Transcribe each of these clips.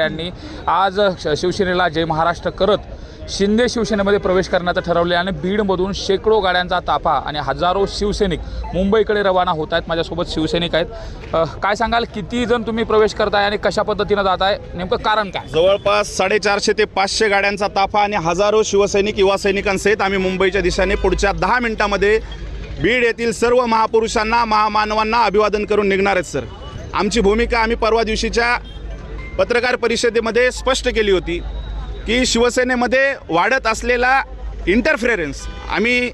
यांनी आज श- शिवसेनेला जय महाराष्ट्र करत शिंदे शिवसेनेमध्ये प्रवेश करण्याचं ठरवले आणि बीडमधून शेकडो गाड्यांचा ताफा आणि हजारो शिवसैनिक मुंबईकडे रवाना होत आहेत. माझ्यासोबत शिवसैनिक आहेत. काय सांगाल? किती जण तुम्ही प्रवेश करताय आणि कशा पद्धतीनं जात आहे नेमकं कारण काय? जवळपास साडेचारशे ते पाचशे गाड्यांचा ताफा आणि हजारो शिवसैनिक युवा सैनिकांसहित आम्ही मुंबईच्या दिशेने पुढच्या दहा मिनिटामध्ये बीड येथील सर्व महापुरुषांना महामानवांना अभिवादन करून निघणार आहेत सर. आमची भूमिका आम्ही परवा दिवशीच्या पत्रकार परिषदेमध्ये स्पष्ट केली होती की शिवसेनेमध्ये वाढत असलेला इंटरफेरन्स आम्ही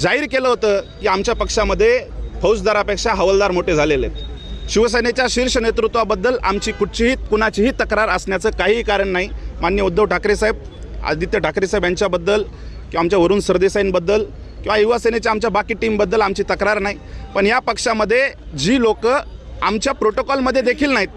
जाहीर केलं होतं की आमच्या पक्षामध्ये फौजदारापेक्षा हवालदार मोठे झालेले आहेत. शिवसेनेच्या शीर्ष नेतृत्वाबद्दल आमची कुठचीही कुणाचीही तक्रार असण्याचं काहीही कारण नाही. मान्य उद्धव ठाकरे साहेब आदित्य ठाकरे साहेब यांच्याबद्दल किंवा आमच्या वरुण सरदेसाईंबद्दल किंवा युवासेनेच्या आमच्या बाकी टीमबद्दल आमची तक्रार नाही. पण या पक्षामध्ये जी लोक आमच्या प्रोटोकॉलमध्ये देखील नाहीत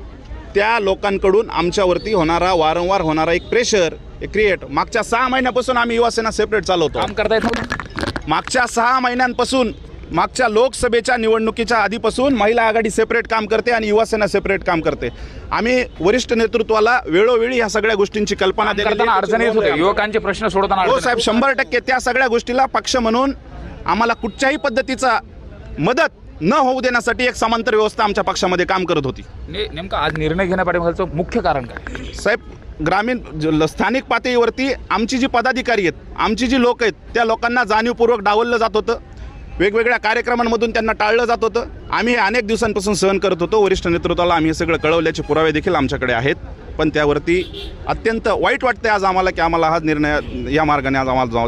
त्या लोकांकडून आमच्यावरती होणारा वारंवार होणारा एक प्रेशर एक क्रिएट मागच्या सहा महिन्यापासून आम्ही युवा सेना सेपरेट चालवतो. काम करतायत नव्हतं? मागच्या सहा महिन्यांपासून मागच्या लोकसभेच्या निवडणुकीच्या आधीपासून महिला आघाडी सेपरेट काम करते आणि युवा सेना सेपरेट काम करते. आम्ही वरिष्ठ नेतृत्वाला वेळोवेळी ह्या सगळ्या गोष्टींची कल्पना येत होते. युवकांचे प्रश्न सोडताना हो साहेब शंभर टक्के त्या सगळ्या गोष्टीला पक्ष म्हणून आम्हाला कुठच्याही पद्धतीचा मदत न होऊ देण्यासाठी एक समांतर व्यवस्था आमच्या पक्षामध्ये काम करत होती. ने- नेमकं आज निर्णय घेण्यापाठीमागचं मुख्य कारण काय? साहेब ग्रामीण ज- स्थानिक पातळीवरती आमची जी पदाधिकारी आहेत आमची जी लोक आहेत त्या लोकांना जाणीवपूर्वक डावललं जात होतं. वेगवेगळ्या कार्यक्रमांमधून त्यांना टाळलं जात होतं. आम्ही हे अनेक दिवसांपासून सहन करत होतो. वरिष्ठ नेतृत्वाला आम्ही हे सगळं कळवल्याचे पुरावे देखील आमच्याकडे आहेत. पण त्यावरती अत्यंत वाईट वाटते आज आम्हाला की आम्हाला हा निर्णय या मार्गाने आज आम्हाला जायला